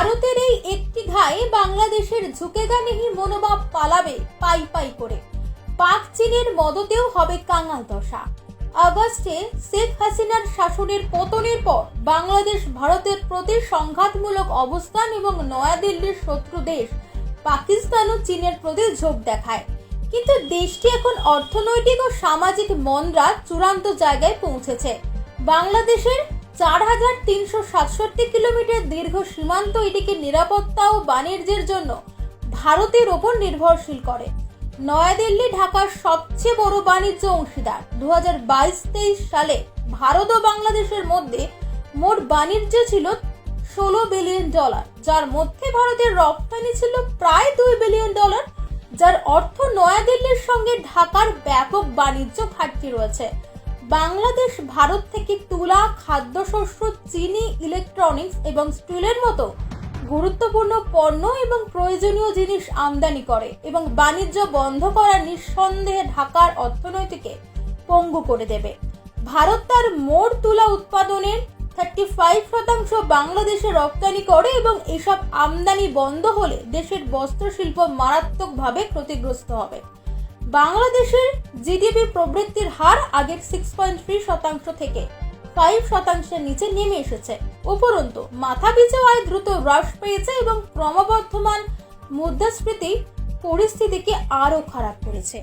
ভারতের এই একটি ঘায়ে বাংলাদেশের ঝুঁকেগানিহী মনোভাব পালাবে পাই পাই করে। পাক চীনের মদতেও হবে কাঙাল দশা। আগস্টে শেখ হাসিনার শাসনের পতনের পর বাংলাদেশ ভারতের প্রতি সংঘাতমূলক অবস্থান এবং নয়াদিল্লির শত্রু দেশ পাকিস্তান ও চীনের প্রতি ঝোঁক দেখায়। কিন্তু দেশটি এখন অর্থনৈতিক ও সামাজিক মন্দরা চূড়ান্ত জায়গায় পৌঁছেছে। বাংলাদেশের চার হাজার তিনশো সাতষট্টি কিলোমিটার দীর্ঘ সীমান্ত এটিকে নিরাপত্তা ও বাণিজ্যের জন্য ভারতের ওপর নির্ভরশীল করে। নয়াদিল্লি ঢাকার সবচেয়ে বড় বাণিজ্য অংশীদার। দু হাজার বাইশ তেইশ সালে ভারত ও বাংলাদেশের মধ্যে মোট বাণিজ্য ছিল ষোলো বিলিয়ন ডলার, যার মধ্যে ভারতের রপ্তানি ছিল প্রায় দুই বিলিয়ন ডলার, যার অর্থ নয়াদিল্লির সঙ্গে ঢাকার ব্যাপক বাণিজ্য ঘাটতি রয়েছে। বাংলাদেশ, ভারত থেকে তুলা, খাদ্যশস্য, চিনি ইলেকট্রনিক্স এবং স্টিলের মতো গুরুত্বপূর্ণ পণ্য এবং প্রয়োজনীয় জিনিস আমদানি করে এবং বাণিজ্য বন্ধ করা নিঃসন্দেহে ঢাকার অর্থনৈতিকে পঙ্গু করে দেবে। ভারত তার মোট তুলা উৎপাদনের থার্টি ফাইভ শতাংশ বাংলাদেশে রপ্তানি করে এবং এসব আমদানি বন্ধ হলে দেশের বস্ত্র শিল্প মারাত্মকভাবে ক্ষতিগ্রস্ত হবে। বাংলাদেশের জিডিপি প্রবৃদ্ধির হার আগের সিক্স পয়েন্ট থ্রি শতাংশ থেকে ফাইভ শতাংশের নিচে নেমে এসেছে। উপরন্তু, মাথা পিছু আয় দ্রুত হ্রাস পেয়েছে এবং ক্রমবর্ধমান মুদ্রাস্ফীতি পরিস্থিতিকে আরও খারাপ করেছে।